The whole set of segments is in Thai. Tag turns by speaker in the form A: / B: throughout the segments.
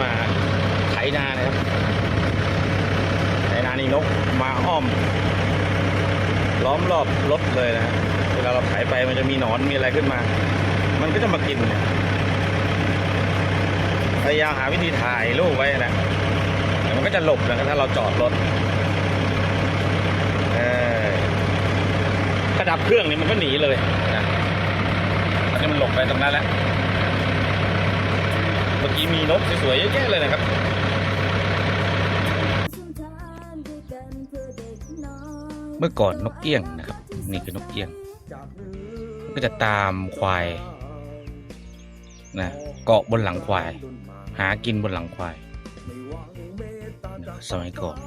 A: นานะครับไถนานี่นกมาอ้อม ล้อมรอบรถเลยนะเวลาเราไถไปมันจะมีหนอนมีอะไรขึ้นมา มันก็จะมากินพยายามหาวิธีถ่ายรูปไว้นะมันก็จะหลบนะถ้าเราจอดรถถ้าดับเครื่องนี่มันก็หนีเลยนะอันนี้มันหลบไปตรงนั้นแล้ว เมื่อกี้มีนกสวยๆเยอะแยะเลยนะครับเมื่อก่อนนกเอี้ยงนะครับ นี่คือนกเอี้ยง ก็จะตามควายนะเกาะบนหลังควาย หากินบนหลังควายนะสมัยก่อน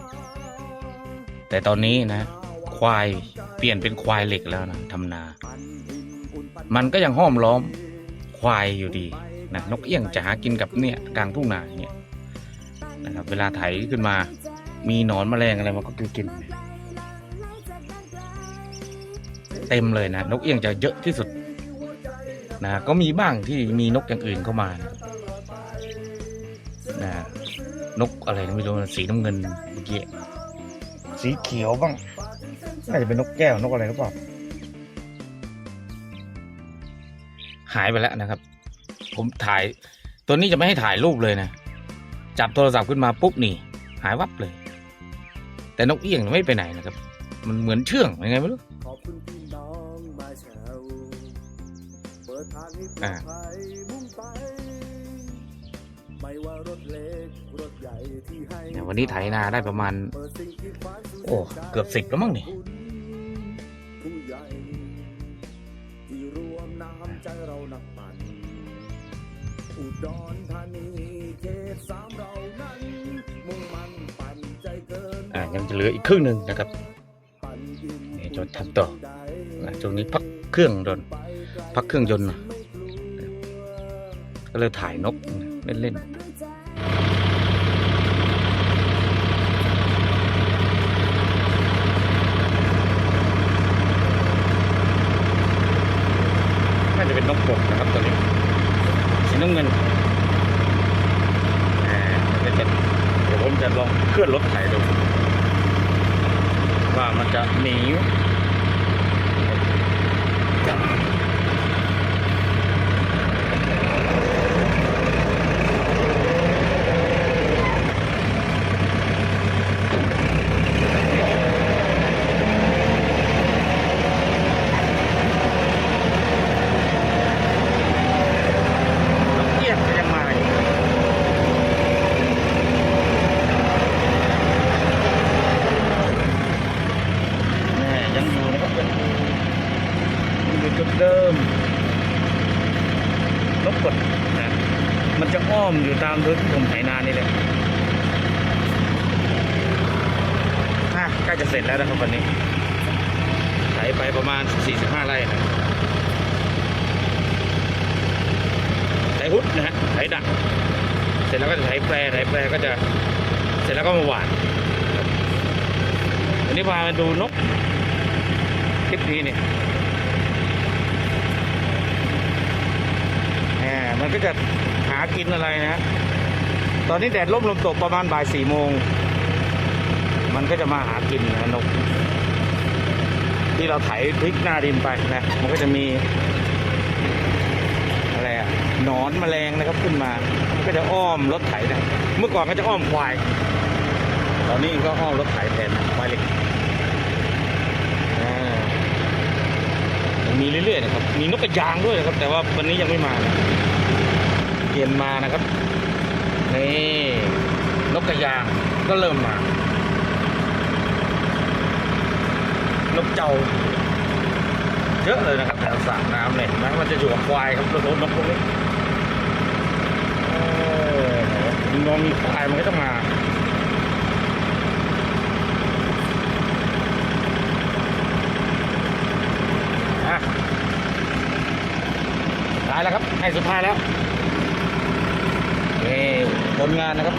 A: แต่ตอนนี้นะ ควายเปลี่ยนเป็นควายเหล็กแล้วนะทำนา มันก็ยังห้อมล้อมควายอยู่ดี นะนกเอี้ยงจะหากินกับเนี่ยกลางทุ่งนาอย่างเงี้ยนะครับเวลาไถขึ้นมามีหนอนแมลงอะไรมันก็กินเต็มเลยนะนกเอี้ยงจะเยอะที่สุดนะก็มีบ้างที่มีนกอย่างอื่นเข้ามานะนะนกอะไรไม่รู้สีน้ำเงินเมื่อกี้สีเขียวบ้างน่าจะเป็นนกแก้วนกอะไรหรือเปล่าหายไปแล้วนะครับ ผมถ่าย ตัวนี้จะไม่ให้ถ่ายรูปเลยนะ จับโทรศัพท์ขึ้นมาปุ๊บนี่ หายวับเลย แต่นกเอี้ยงไม่ไปไหนนะครับ มันเหมือนเชื่องยังไงไม่รู้
B: ขอบคุณพี่น้องมาแชวเปิดทางให้ปลอ
A: อ่า
B: ดภัยมุ่งไปไม่ว่ารถเล็กรถใหญ่ที่ให้
A: เนี่ยวันนี้ไถนาได้ประมาณ
B: เปิดสิ่งที่ฝันสู่
A: โอ้เกือบสิบแล้วมั้งนี่
B: ผู้ใหญ่ที่รวมน้ำใจเรานักปั่น อุดรธานีเขตสามเรานั้นมุ่งมันปั่นใจเกิน
A: อ่ายังจะเหลืออีกครึ่งหนึ่งนะครับ
B: ปั่นอิ่ม
A: นี่จะทำต่อนะช่วงนี้พักเครื่องโดนพักเครื่องยนต์น่อยก็เลยถ่ายนกเล่นๆน่าจะเป็นนกปกนะครับตัวนี้ สีน้ำเงินเดี๋ยวจะเดี๋ยวผมจะลองเคลื่อนรถไถดู ว่ามันจะหนีกเอี้ยงก็ยังมาอีกแม่ยังอยู่นะครับยังอยู่ยังอยู่จุดเดิมนกกดนะมันจะ อยู่ตามพื้นที่ผมไถนานี่แหละใกล้จะเสร็จแล้วนะครับวันนี้ไถไปประมาณ 45 ไร่นะไถฮุดนะฮะไถดัก เสร็จแล้วก็จะไถแปรไถแปรก็จะเสร็จแล้วก็มาหวานครับวันนี้พามาดูนกคลิปนี้เนี่ยแหมมันก็จะากินอะไรนะ ตอนนี้แดดร่มลมตกประมาณบ่ายสี่โมง มันก็จะมาหากินนะนก ที่เราไถพลิกหน้าดินไปนะ มันก็จะมี อะไรอะหนอนแมลงนะครับขึ้นมามันก็จะอ้อมรถไถนะ เมื่อก่อนก็จะอ้อมควาย ตอนนี้ก็อ้อมรถไถแทนควายเล็กอ่ายังมีเรื่อยๆนะครับ มีนกกระยางด้วยนะครับ แต่ว่าวันนี้ยังไม่มานะ เปลี่ยนมานะครับ นี่นกกระยางก็เริ่มมานกเจ้า เยอะเลยนะครับแถวสระน้ำเนี่ยเห็นไหมมันจะอยู่กับควายครับรถนกพวกนี้เออมีนมมีควายมันก็ต้องมาอะได้แล้วครับให้สุดท้ายแล้ว ผลงานนะครั
B: บ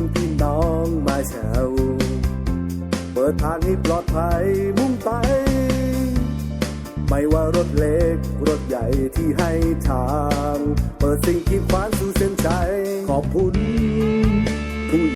B: คุณพี่น้องมาแชวเปิดทางให้ปลอดภัยมุ่งไป ไม่ว่ารถเล็กรถใหญ่ที่ให้ทาง เปิดสิ่งที่ฝันสู่เส้นใจขอบคุณ